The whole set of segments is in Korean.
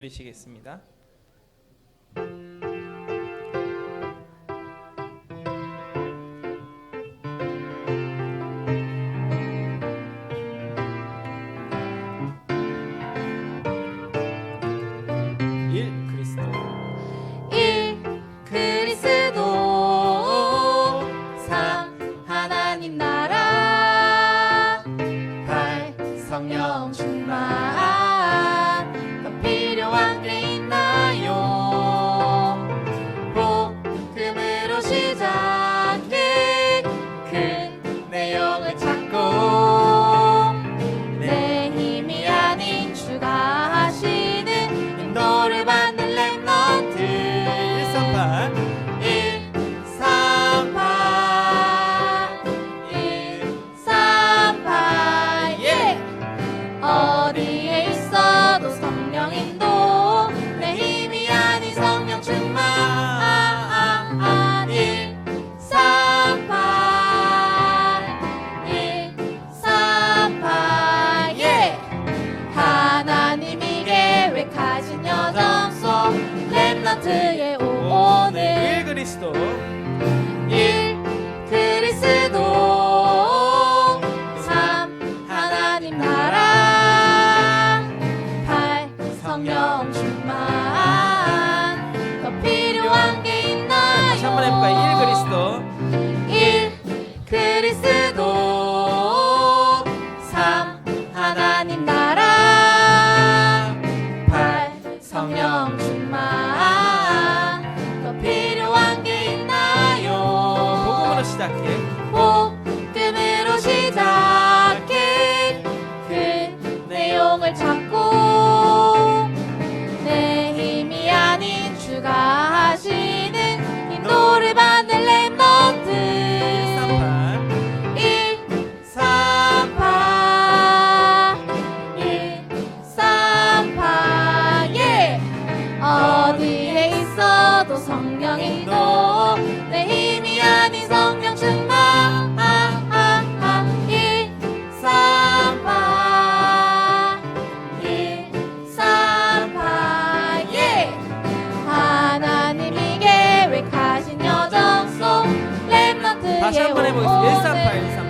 드리시겠습니다. Cristo. 성령 인도 내 힘이 아닌 성령 충만. 일삼파 일삼파 예. 하나님이 계획하신 여정 속 렘넌트의 다시 한번 해보겠습니다. 일삼파 일삼파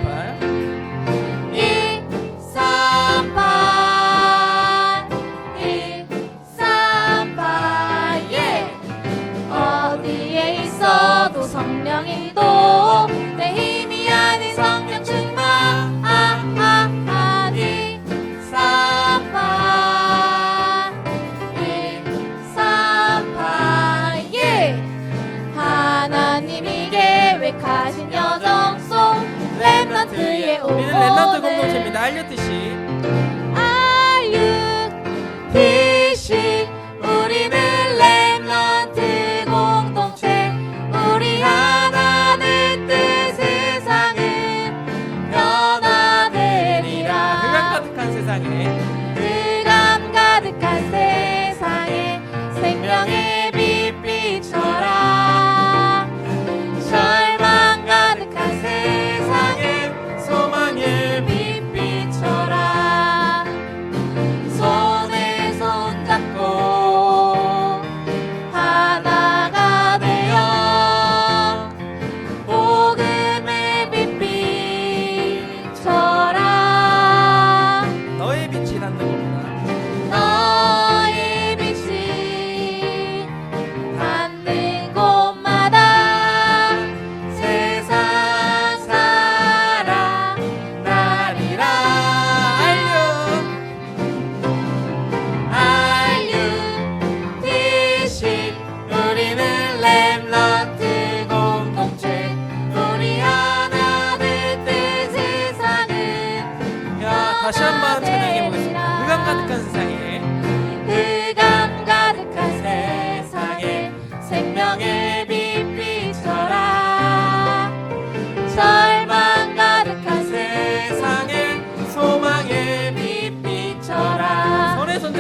Виталя, ты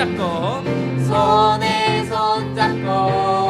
손잡고 손에 손잡고.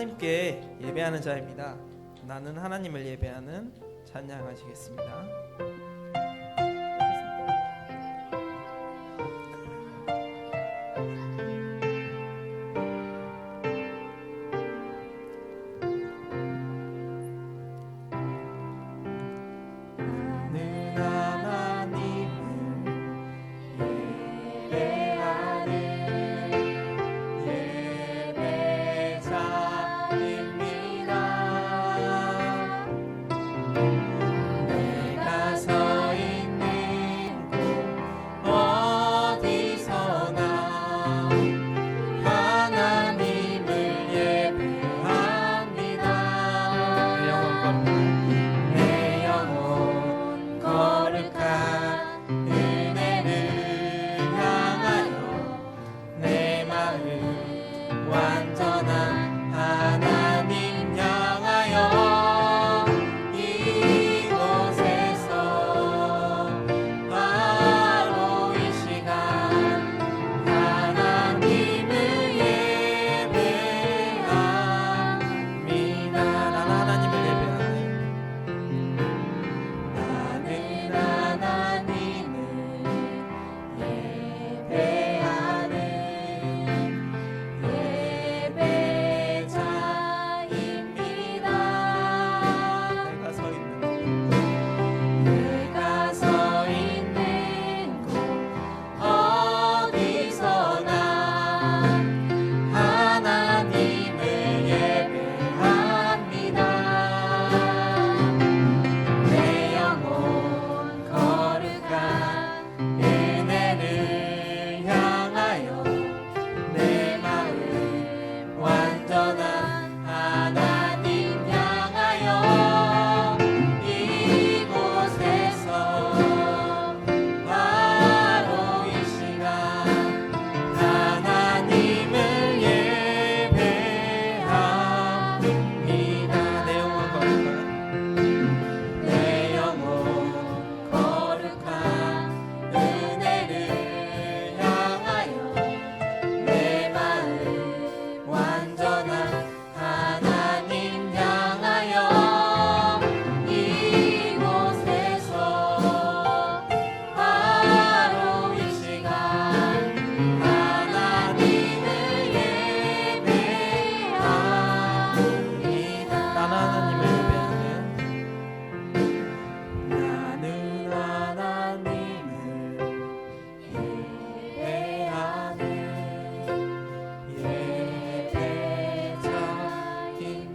하나님께 예배하는 자입니다. 나는 하나님을 예배하는 찬양하시겠습니다.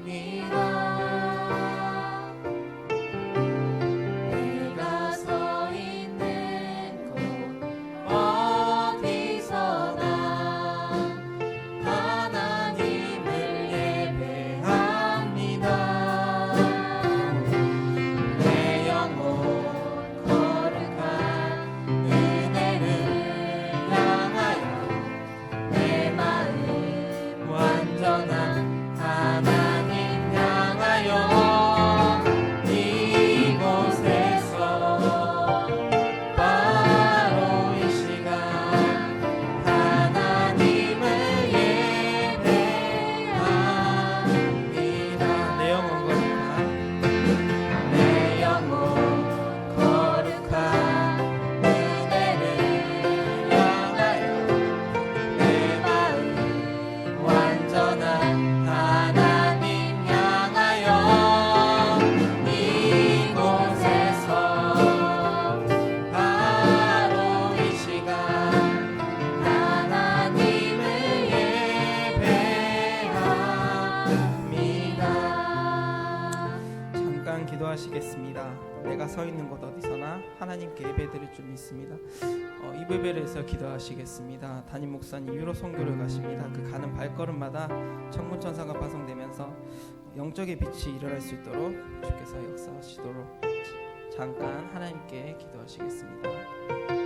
name. 내가 서 있는 곳 어디서나 하나님께 예배드릴 줄 믿습니다. 어, 이 베벨에서 기도하시겠습니다. 담임 목사님 유로 선교를 가십니다. 그 가는 발걸음마다 청문 천사가 파송되면서 영적의 빛이 일어날 수 있도록 주께서 역사하시도록 잠깐 하나님께 기도하시겠습니다.